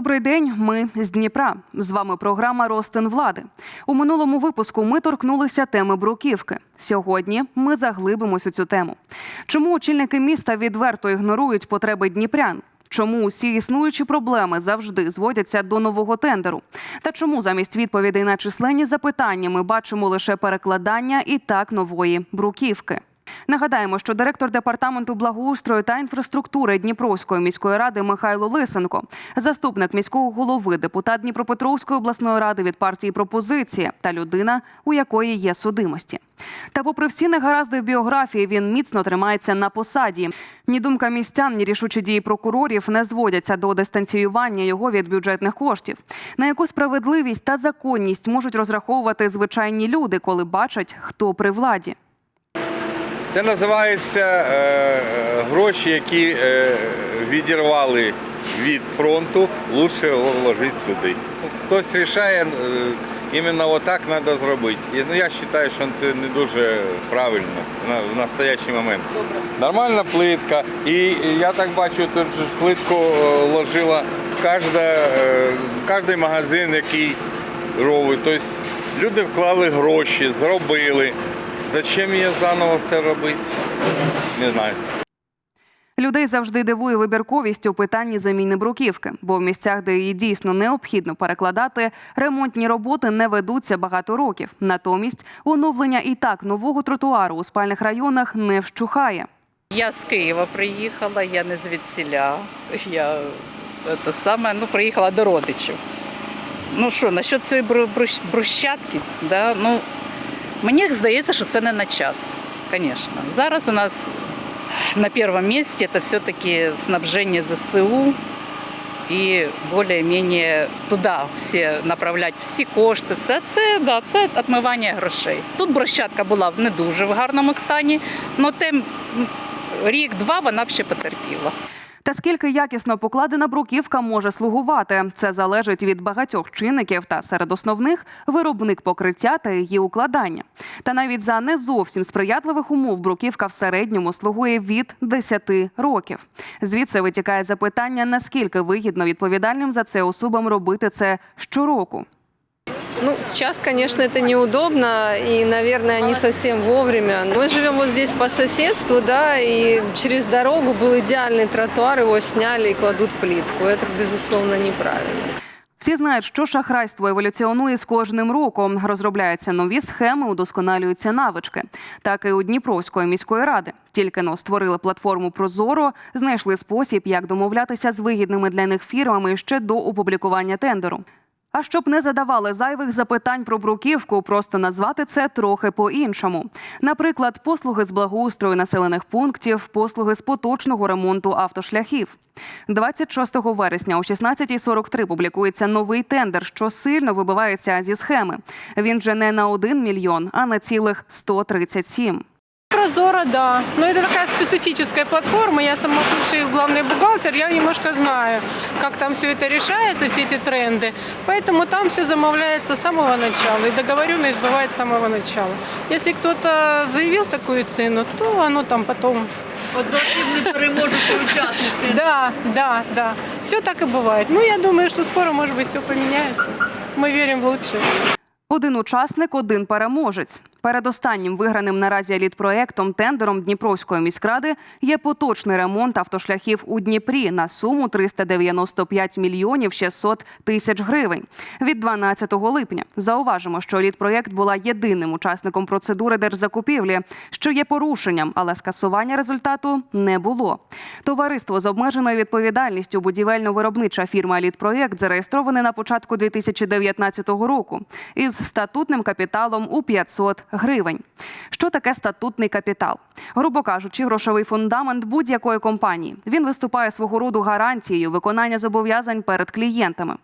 Добрий день. Ми з Дніпра. З вами програма Ростин влади. У минулому випуску ми торкнулися теми бруківки. Сьогодні ми заглибимось у цю тему. Чому очільники міста відверто ігнорують потреби дніпрян? Чому усі існуючі проблеми завжди зводяться до нового тендеру? Та чому замість відповідей на численні запитання ми бачимо лише перекладання і так нової бруківки? Нагадаємо, що директор департаменту благоустрою та інфраструктури Дніпровської міської ради Михайло Лисенко, заступник міського голови, депутат Дніпропетровської обласної ради від партії пропозиції та людина, у якої є судимості. Та, попри всі негаразди в біографії, він міцно тримається на посаді. Ні думка містян, ні рішучі дії прокурорів не зводяться до дистанціювання його від бюджетних коштів. На яку справедливість та законність можуть розраховувати звичайні люди, коли бачать, хто при владі. Це називається е, е, гроші, які е, відірвали від фронту, лучше вложити сюди. Хтось вирішує, е, іменно отак треба зробити. Ну, я вважаю, що це не дуже правильно в настоящий момент. Нормальна плитка. І я так бачу, тут плитку ложила кожна, е, кожний магазин, який робить. Тобто люди вклали гроші, зробили. Зачем її заново все робити? Не знаю. Людей завжди дивує вибірковість у питанні заміни бруківки, бо в місцях, де її дійсно необхідно перекладати, ремонтні роботи не ведуться багато років. Натомість оновлення і так нового тротуару у спальних районах не вщухає. Я з Києва приїхала, я не звідсіля. Я це саме, ну, приїхала до родичів. Ну що, насчет цієї бру- брущ- брусчатки, да, ну, мені здається, що це не на час, звісно. Зараз у нас на першому місці це все-таки снабження ЗСУ і більш-менш туди всі направляти всі кошти. Все це, да, це відмивання грошей. Тут брусчатка була в не дуже в гарному стані, але рік-два вона ще потерпіла. Скільки якісно покладена бруківка може слугувати, це залежить від багатьох чинників та серед основних виробник покриття та її укладання. Та навіть за не зовсім сприятливих умов бруківка в середньому слугує від 10 років. Звідси витікає запитання, наскільки вигідно відповідальним за це особам робити це щороку. Ну, сейчас, конечно, это неудобно и, наверное, не совсем вовремя. Мы живем вот здесь по соседству, да, и через дорогу был идеальный тротуар, его сняли и кладут плитку. Это, безусловно, неправильно. Всі знають, що шахрайство еволюціонує з кожним роком. Розробляються нові схеми, удосконалюються навички. Так і у Дніпровської міської ради. Тільки но створили платформу Прозоро, знайшли спосіб, як домовлятися з вигідними для них фірмами ще до опублікування тендеру. А щоб не задавали зайвих запитань про бруківку, просто назвати це трохи по-іншому. Наприклад, послуги з благоустрою населених пунктів, послуги з поточного ремонту автошляхів. 26 вересня о 16.43 публікується новий тендер, що сильно вибивається зі схеми. Він вже не на 1 мільйон, а на цілих 137. Прозоро, да. Но это такая специфическая платформа. Я сама бывший главный бухгалтер, я немножко знаю, как там все это решается, все эти тренды. Поэтому там все замовляется с самого начала. И договоренность бывает с самого начала. Если кто-то заявил такую цену, то оно там потом... не переможуть учасники. Да, да, да. Все так и бывает. Ну, я думаю, что скоро, может быть, все поменяется. Мы верим в лучшее. Один учасник, один переможець. Перед останнім виграним наразі елітпроектом тендером Дніпровської міськради є поточний ремонт автошляхів у Дніпрі на суму 395 мільйонів 600 тисяч гривень від 12 липня. Зауважимо, що елітпроект була єдиним учасником процедури держзакупівлі, що є порушенням, але скасування результату не було. Товариство з обмеженою відповідальністю будівельно-виробнича фірма «Літпроєкт» зареєстроване на початку 2019 року із статутним капіталом у 500 гривень. Що таке статутний капітал? Грубо кажучи, грошовий фундамент будь-якої компанії. Він виступає свого роду гарантією виконання зобов'язань перед клієнтами.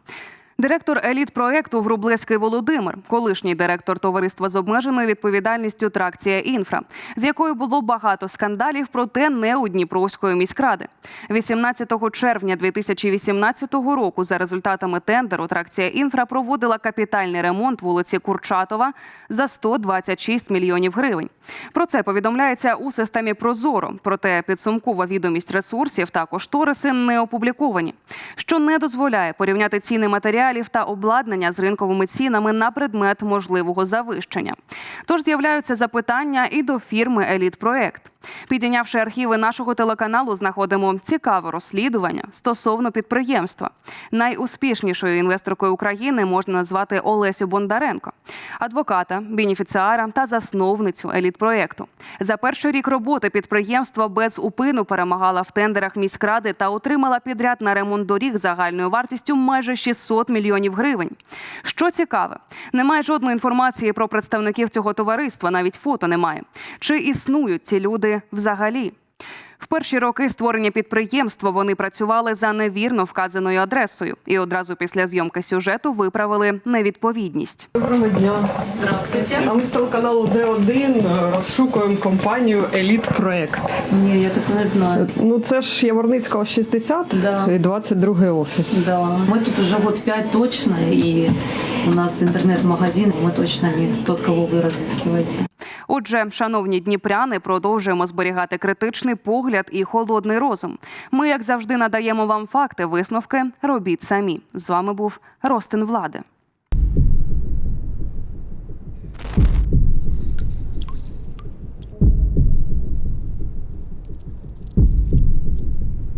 Директор еліт проекту Врублевський Володимир, колишній директор товариства з обмеженою відповідальністю Тракція Інфра, з якою було багато скандалів, проте не у Дніпровської міськради. 18 червня 2018 року, за результатами тендеру, Тракція Інфра проводила капітальний ремонт вулиці Курчатова за 126 мільйонів гривень. Про це повідомляється у системі Прозоро. Проте підсумкова відомість ресурсів та кошториси не опубліковані, що не дозволяє порівняти ціни матеріалів та обладнання з ринковими цінами на предмет можливого завищення. Тож з'являються запитання і до фірми Еліт Проект. Підійнявши архіви нашого телеканалу, знаходимо цікаве розслідування стосовно підприємства. Найуспішнішою інвесторкою України можна назвати Олесю Бондаренко, адвоката, бенефіціара та засновницю еліт проекту. За перший рік роботи підприємство без упину перемагала в тендерах міськради та отримала підряд на ремонт доріг загальною вартістю майже 600 мільйонів гривень. Що цікаве, немає жодної інформації про представників цього товариства, навіть фото немає. Чи існують ці люди взагалі? В перші роки створення підприємства вони працювали за невірно вказаною адресою і одразу після зйомки сюжету виправили невідповідність. Доброго дня. Здравствуйте. А ми з телеканалу Д1 розшукуємо компанію Еліт Проект. Ні, я так не знаю. Ну це ж Яворницького 60 Да. і 22 офіс. Да. Мы тут уже год пять точно, и у нас интернет-магазин, мы точно не тот, кого вы разыскиваете. Отже, шановні дніпряни, продовжуємо зберігати критичний погляд і холодний розум. Ми, як завжди, надаємо вам факти, висновки. Робіть самі. З вами був Ростин Влади.